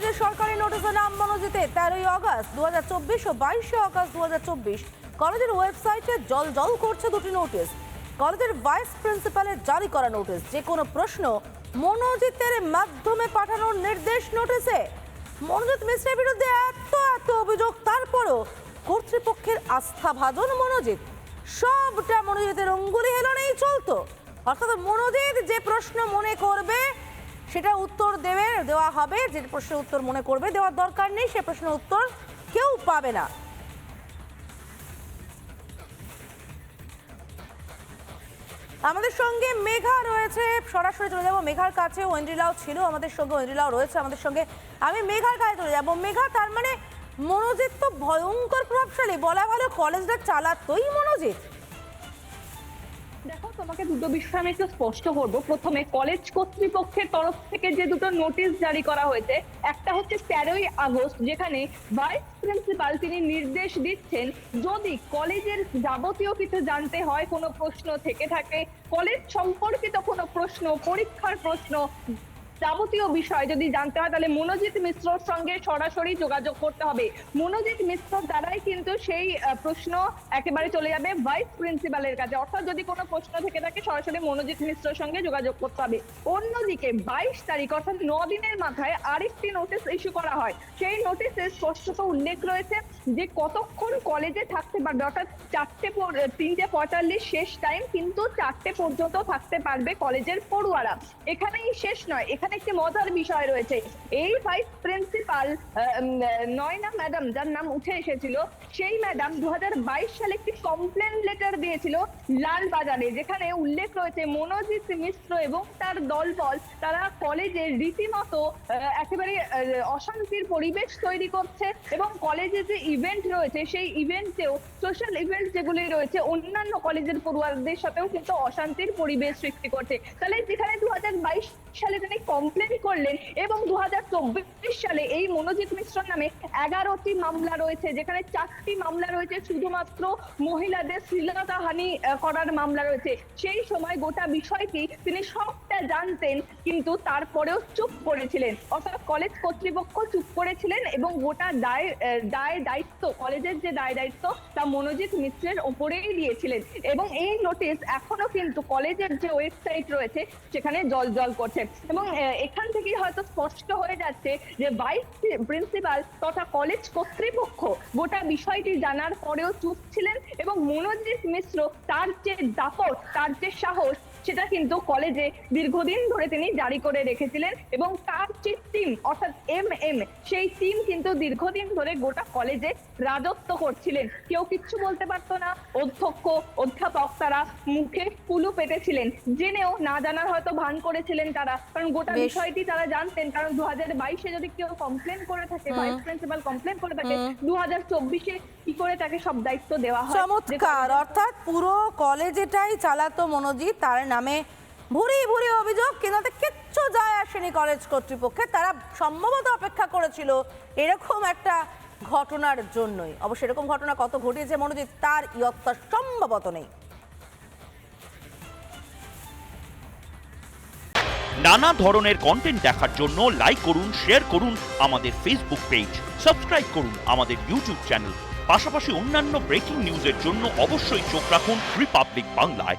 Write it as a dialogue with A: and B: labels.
A: কলেজের সরকারি নোটিশে নাম মনোজিতে তেরোই আগস্ট দু হাজার চব্বিশ ও বাইশে আগস্ট দু হাজার চব্বিশ। কলেজের ওয়েবসাইটে জল জল করছে দুটি নোটিশ। কলেজের ভাইস প্রিন্সিপালের জারি করা নোটিশ। যে কোনো প্রশ্ন মনোজিতের মাধ্যমে পাঠানোর নির্দেশ নোটিশে। মনোজিৎ মিশ্রের বিরুদ্ধে এত এত অভিযোগ, তারপরও কর্তৃপক্ষের আস্থা আস্থাভাজন মনোজিৎ। সবটা মনোজিতের অঙ্গুলি হেলনেই চলতো। অর্থাৎ মনোজিৎ যে প্রশ্ন মনে করবে সেটা উত্তর দেবে, দেওয়া হবে। যে প্রশ্নের উত্তর মনে করবে, দেওয়ার দরকার নেই, সে প্রশ্নের উত্তর কেউ পাবে না। আমাদের সঙ্গে মেঘা রয়েছে, সরাসরি চলে যাব মেঘার কাছে। ওয়েন্দ্রিলাও ছিল, আমাদের সঙ্গে ওয়েন্দ্রিলাও রয়েছে, আমাদের সঙ্গে আমি মেঘার কাছে চলে যাব। মেঘা, তার মানে মনোজিৎ তো ভয়ঙ্কর প্রভাবশালী, বলা ভালো কলেজটা চালাতোই মনোজিৎ।
B: তোমাকে দুটো বিষয় আমি একটু স্পষ্ট করব। প্রথমে কলেজ কর্তৃপক্ষের তরফ থেকে যে দুটো নোটিশ জারি করা হয়েছে, একটা হচ্ছে তেরোই আগস্ট, যেখানে ভাইস প্রিন্সিপাল তিনি নির্দেশ দিচ্ছেন, যদি কলেজের যাবতীয় কিছু জানতে হয়, কোনো প্রশ্ন থেকে থাকে কলেজ সম্পর্কিত কোনো প্রশ্ন, পরীক্ষার প্রশ্ন যাবতীয় বিষয় যদি জানতে হয়, তাহলে মনোজিৎ মিশ্রর সঙ্গে সরাসরি যোগাযোগ করতে হবে। মনোজিৎ মিশ্র দ্বারাই কিন্তু সেই প্রশ্ন একেবারে চলে যাবে ভাইস প্রিন্সিপালের কাছে। অর্থাৎ যদি কোনো প্রশ্ন থেকে থাকে, সরাসরি মনোজিৎ মিশ্রর সঙ্গে যোগাযোগ করতে হবে। অন্যদিকে বাইশ তারিখ, অর্থাৎ ন দিনের মাথায় আরেকটি নোটিশ ইস্যু করা হয়। সেই নোটিশে স্পষ্টত উল্লেখ রয়েছে যে, কতক্ষণ কলেজে থাকতে পারবে, অর্থাৎ চারটে তিনটে পঁয়তাল্লিশ শেষ টাইম কিন্তু চারটে পর্যন্ত থাকতে পারবে কলেজের পড়ুয়ারা। এখানেই শেষ নয়, এখানে একটি মজার বিষয় রয়েছে। এই ভাইস প্রিন্সিপাল নয়না ম্যাডাম যার নাম উঠে এসেছিল, সেই ম্যাডাম দু সালে একটি কমপ্লেন লেটার দিয়েছিল লাল বাজারে যেখানে উল্লেখ রয়েছে মনোজিৎ মিশ্র এবং তার দলবল। তারা কলেজে রীতিমতো একেবারে অশান্তির পরিবেশ তৈরি করছে এবং কলেজে যে ইভেন্ট রয়েছে, সেই ইভেন্টেও সোশ্যাল ইভেন্ট যেগুলি রয়েছে, অন্যান্য কলেজের পড়ুয়ারদের সাথেও কিন্তু অশান্তির পরিবেশ সৃষ্টি করছে। তাহলে যেখানে দু হাজার বাইশ সালে তিনি কমপ্লেন করলেন এবং দু হাজার চব্বিশ সালে এই মনোজিৎ মিশ্র নামে এগারোটি মামলা রয়েছে, যেখানে চারটি মামলা রয়েছে, শুধুমাত্র মহিলাদের শ্লীলতাহানি করার মামলা রয়েছে। সেই সময় গোটা বিষয়টি তিনি সবটা জানতেন, কিন্তু তারপরেও চুপ করেছিলেন। অর্থাৎ কলেজ কর্তৃপক্ষ চুপ করেছিলেন এবং গোটা দায় দায় দায়িত্ব কলেজের যে দায় দায়িত্ব, তা মনোজিৎ মিশ্রের ওপরেই দিয়েছিলেন। এবং এই নোটিশ এখনও কিন্তু কলেজের যে ওয়েবসাইট রয়েছে, সেখানে জল জল করছে। এবং এখান থেকেই হয়তো স্পষ্ট হয়ে যাচ্ছে যে ভাইস প্রিন্সিপাল তথা কলেজ কর্তৃপক্ষ গোটা বিষয়টি জানার পরেও চুপ ছিলেন এবং মনোজিৎ মিশ্র তার যে দাপট, তার যে সাহস সেটা কিন্তু কলেজে দীর্ঘদিন ধরে তিনি জারি করে রেখেছিলেন এবং তার যে টিম অর্থাৎ এম এম সেই টিম কিন্তু দীর্ঘদিন ধরে গোটা কলেজে রাজত্ব করছিলেন। কেউ কিচ্ছু বলতে পারতো না অধ্যক্ষ অধ্যাপক তারা মুখে কুলু পেটেছিলেন। জেনেও না জানার হয়তো ভান করেছিলেন তারা কারণ গোটা বিষয়টি তারা জানতেন কারণ দু হাজার বাইশে যদি কেউ কমপ্লেন করে থাকে। ভাইস প্রিন্সিপাল কমপ্লেন করে থাকে। দু হাজার চব্বিশে কি করে তাকে সব দায়িত্ব দেওয়া হয়?
A: চমৎকার অর্থাৎ পুরো কলেজেটাই চালাতো মনোজিৎ তার নামে ভুরি ভুরি অভিযোগ কিন্তু কিচ্ছু যায় আসেনি কলেজ কর্তৃপক্ষের। তারা সম্ভবত অপেক্ষা করেছিল এরকম একটা ঘটনার জন্যই। অবশ্য এরকম ঘটনা কত ঘটিয়েছে মনোজিৎ, তার ইয়ত্তা সম্ভবত নেই।
C: নানা ধরনের কন্টেন্ট দেখার জন্য লাইক করুন শেয়ার করুন আমাদের ফেসবুক পেজ সাবস্ক্রাইব করুন আমাদের ইউটিউব চ্যানেল পাশাপাশি অন্যান্য ব্রেকিং নিউজের জন্য অবশ্যই চোখ রাখুন রিপাবলিক বাংলায়